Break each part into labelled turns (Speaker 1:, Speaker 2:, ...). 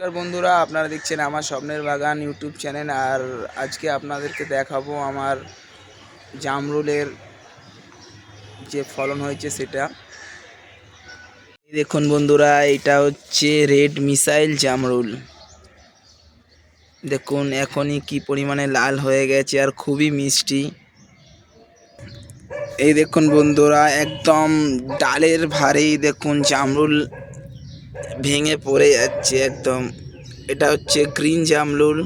Speaker 1: নমস্কার বন্ধুরা, আপনারা দেখছেন আমার স্বপ্নের বাগান ইউটিউব চ্যানেল আর আজকে আপনাদেরকে দেখাবো আমার জামরুলের যে ফলন হয়েছে সেটা। দেখুন বন্ধুরা, এটা হচ্ছে রেড মিসাইল জামরুল। দেখুন, এখনই কি পরিমাণে লাল হয়ে গেছে আর খুবই মিষ্টি। এই দেখুন বন্ধুরা, একদম ডালের ভারেই দেখুন জামরুল ভেঙে পড়ে যাচ্ছে একদম। এটা হচ্ছে গ্রিন জামরুল।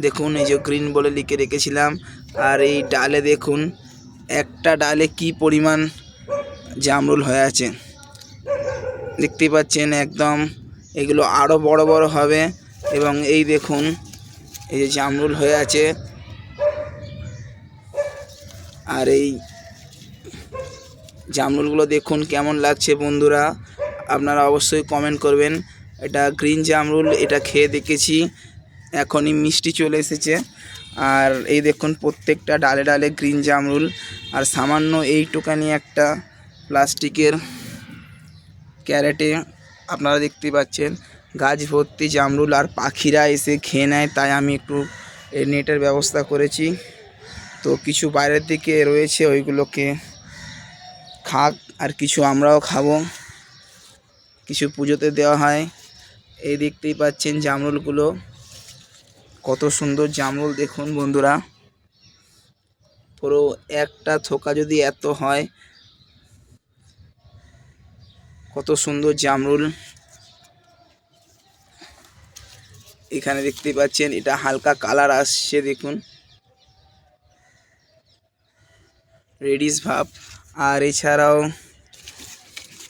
Speaker 1: দেখুন, এই যে গ্রিন বলে লিখে রেখেছিলাম। আর এই ডালে দেখুন, একটা ডালে কি পরিমাণ জামরুল হয়ে আছে। দেখতেই পাচ্ছেন একদম, এগুলো আরও বড় বড় হবে। এবং এই দেখুন, এই যে জামরুল হয়ে আছে। আর এই জামরুলগুলো দেখুন কেমন লাগছে বন্ধুরা। আপনারা অবশ্যই কমেন্ট করবেন। এটা গ্রিন জামরুল এটা খেয়ে দেখেছি। এখনই মিষ্টি চলে এসেছে। আর এই দেখুন, প্রত্যেকটা ডালে ডালে গ্রিন জামরুল আর সামান্য এইটুকানি একটা প্লাস্টিকের ক্যারেটে আপনারা দেখতে পাচ্ছেন, গাছ ভর্তি জামরুল আর পাখিরা এসে খেয়ে নেয়, তাই আমি একটু নেটের ব্যবস্থা করেছি। তো কিছু বাইরের দিকে রয়েছে, ওইগুলোকে খাক, আর কিছু আমরাও খাব। কিছু পুজোতে দেওয়া হয়। এই দেখতেই পাচ্ছেন জামরুলগুলো। কত সুন্দর জামরুল দেখুন বন্ধুরা। পুরো একটা থোকা যদি এত হয়, কত সুন্দর জামরুল। এখানে দেখতে পাচ্ছেন, এটা হালকা কালার আসছে দেখুন। রেডিস ভাব। আর এছাড়াও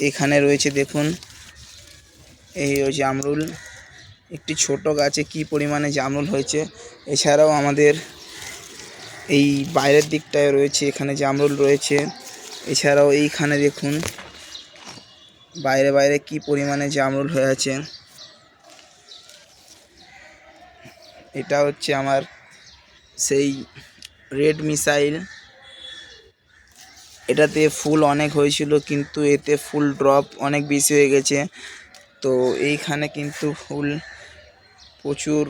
Speaker 1: এখানে রয়েছে দেখুন এই ওই জামরুল, একটি ছোট গাছে কি পরিমাণে জামরুল হয়েছে। এছাড়াও আমাদের এই বাইরের দিকটায় রয়েছে, এখানে জামরুল রয়েছে। এছাড়াও এইখানে দেখুন, বাইরে বাইরে কি পরিমাণে জামরুল হয়ে আছে। এটা হচ্ছে আমার সেই রেড মিসাইল। এটাতে ফুল অনেক হয়েছিল, কিন্তু এতে ফুল ড্রপ অনেক বেশি হয়ে গেছে। তো এইখানে কিন্তু ফুল প্রচুর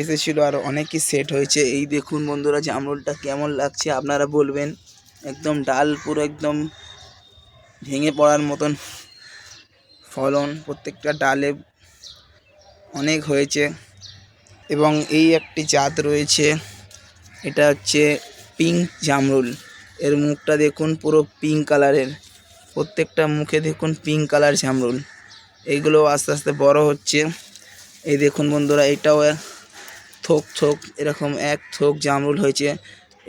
Speaker 1: এসেছিল আর অনেকই সেট হয়েছে। এই দেখুন বন্ধুরা, জামরুলটা কেমন লাগছে আপনারা বলবেন। একদম ডাল পুরো একদম ভেঙে পড়ার মতন ফলন, প্রত্যেকটা ডালে অনেক হয়েছে। এবং এই একটি জাত রয়েছে, এটা হচ্ছে পিঙ্ক জামরুল। এর মুখটা দেখুন পুরো পিঙ্ক কালারের প্রত্যেকটা মুখে দেখুন পিঙ্ক কালার জামরুল এইগুলো আস্তে আস্তে বড় হচ্ছে। এই দেখুন বন্ধুরা, এটাও থোক থোক, এরকম এক থোক জামরুল হয়েছে।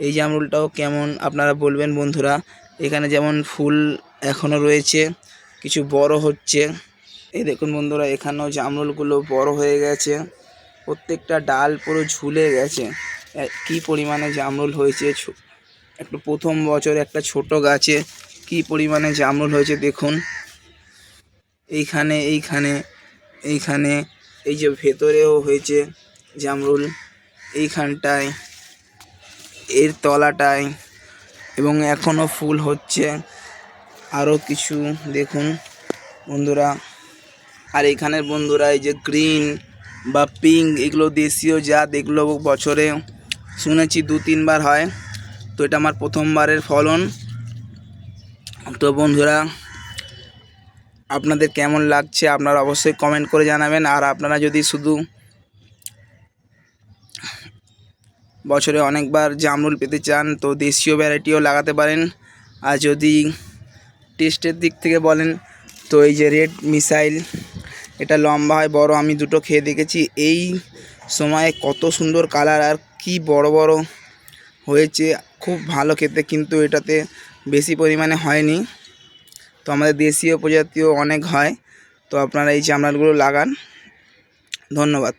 Speaker 1: এই জামরুলটাও কেমন আপনারা বলবেন বন্ধুরা? এখানে যেমন ফুল এখনও রয়েছে, কিছু বড় হচ্ছে। এই দেখুন বন্ধুরা, এখানেও জামরুলগুলো বড় হয়ে গেছে। প্রত্যেকটা ডাল পুরো ঝুলে গেছে। কি পরিমাণে জামরুল হয়েছে একটু প্রথম বছর একটা ছোট গাছে। কি পরিমাণে জামরুল হয়েছে দেখুন। এইখানে এইখানে এইখানে, এই যে ভেতরেও হয়েছে জামরুল, এইখানটায়, এর তলাটায়, এবং এখনও ফুল হচ্ছে। আরও কিছু দেখুন বন্ধুরা। আর এইখানের বন্ধুরা, এই যে গ্রিন বা পিঙ্ক, এগুলো দেশীয় জাত এগুলো বছরে, শুনেছি দু তিনবার হয়। তো এটা আমার প্রথমবারের ফলন। তো বন্ধুরা, আপনাদের কেমন লাগছে আপনারা অবশ্যই কমেন্ট করে জানাবেন। আর আপনারা যদি শুধু বছরে অনেকবার জামরুল পেতে চান, তো দেশীয় ভ্যারাইটিও লাগাতে পারেন। আর যদি টেস্টের দিক থেকে বলেন, তো এই যে রেড মিসাইল, এটা লম্বা হয়, বড় আমি দুটো খেয়ে দেখেছি। এই সময়ে কত সুন্দর কালার, আর কি বড় বড় হয়েছে, খুব ভালো খেতে। কিন্তু এটাতে বেশি পরিমাণে হয়নি। তো আমাদের দেশীয় প্রজাতিও অনেক হয়। তো আপনারা এই চামড়াগুলো লাগান। ধন্যবাদ।